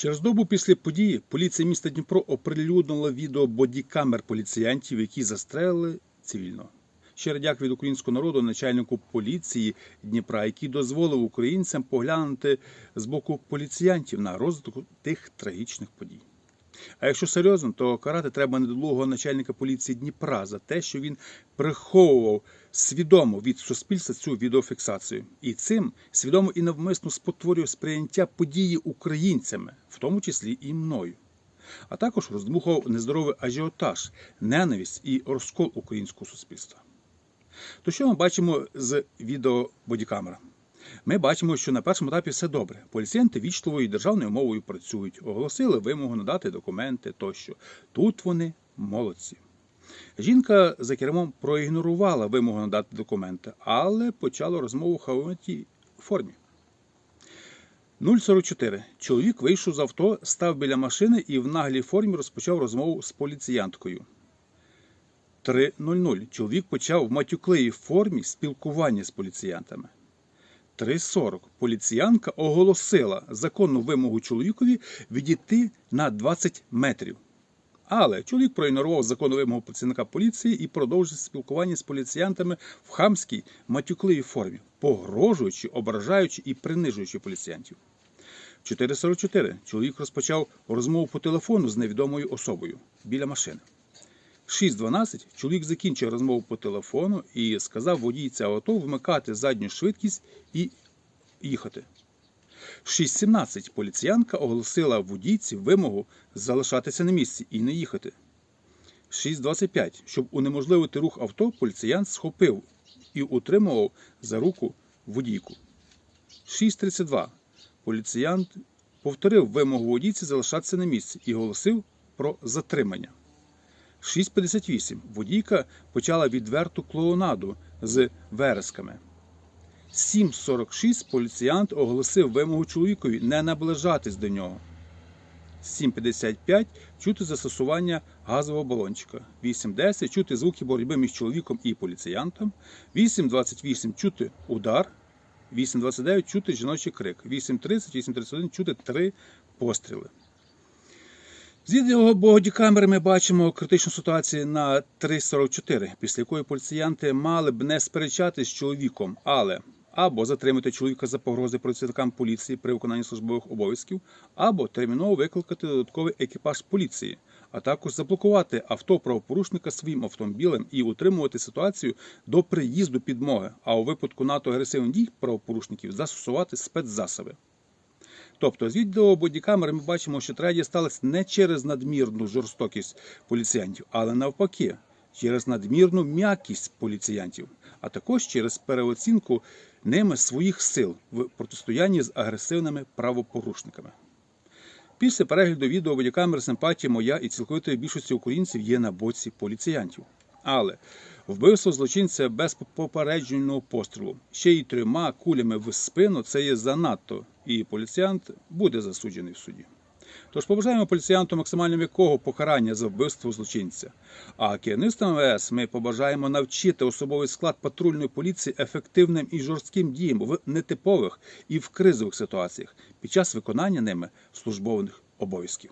Через добу після події поліція міста Дніпро оприлюднила відео бодікамер поліціянтів, які застрелили цивільно. Щиро дякую від українського народу начальнику поліції Дніпра, який дозволив українцям поглянути з боку поліціянтів на розвиток тих трагічних подій. А якщо серйозно, то карати треба недолугого начальника поліції Дніпра за те, що він приховував свідомо від суспільства цю відеофіксацію, і цим свідомо і навмисно спотворював сприйняття події українцями, в тому числі і мною. А також роздмухав нездоровий ажіотаж, ненависть і розкол українського суспільства. То що ми бачимо з відео бодікамера? Ми бачимо, що на першому етапі все добре. Поліціянти вічливою державною мовою працюють, оголосили вимогу надати документи тощо. Тут вони молодці. Жінка за кермом проігнорувала вимогу надати документи, але почала розмову в хаотій формі. 044. Чоловік вийшов з авто, став біля машини і в наглій формі розпочав розмову з поліціянткою. 3.00. Чоловік почав в матюкливій формі спілкування з поліціянтами. 3.40. Поліціянка оголосила законну вимогу чоловікові відійти на 20 метрів. Але чоловік проігнорував законну вимогу працівника поліції і продовжив спілкування з поліціянтами в хамській матюкливій формі, погрожуючи, ображаючи і принижуючи поліціянтів. 4.44. Чоловік розпочав розмову по телефону з невідомою особою біля машини. 6.12 чоловік закінчив розмову по телефону і сказав водійця авто вмикати задню швидкість і їхати. 6.17 поліціянка оголосила водійці вимогу залишатися на місці і не їхати. 6.25. Щоб унеможливити рух авто, поліціянт схопив і утримував за руку водійку. 6.32. Поліціянт повторив вимогу водійці залишатися на місці і оголосив про затримання. 6.58. Водійка почала відверту клоунаду з вересками. 7.46 поліціянт оголосив вимогу чоловікові не наближатись до нього. 7.55 чути застосування газового балончика. 8.10 чути звуки боротьби між чоловіком і поліціянтом. 8.28 чути удар. 8.29 чути жіночий крик. 8.30, 8.31 чути три постріли. З відео бодікамери ми бачимо критичну ситуацію на 3.44, після якої поліціянти мали б не сперечатись з чоловіком, але або затримати чоловіка за погрози працівникам поліції при виконанні службових обов'язків, або терміново викликати додатковий екіпаж поліції, а також заблокувати авто правопорушника своїм автомобілем і утримувати ситуацію до приїзду підмоги, а у випадку НАТО агресивних дій правопорушників застосувати спецзасоби. Тобто з відео бодікамери ми бачимо, що трагедія сталася не через надмірну жорстокість поліціянтів, але навпаки, через надмірну м'якість поліціянтів, а також через переоцінку ними своїх сил в протистоянні з агресивними правопорушниками. Після перегляду відео бодікамер симпатія моя і цілковитої більшості українців є на боці поліціянтів. Але вбивство злочинця без попередженого пострілу, ще й трьома кулями в спину це є занадто, і поліціянт буде засуджений в суді. Тож побажаємо поліціянту максимально м'якого покарання за вбивство злочинця. А керівництвом МВС ми побажаємо навчити особовий склад патрульної поліції ефективним і жорстким діям в нетипових і в кризових ситуаціях під час виконання ними службових обов'язків.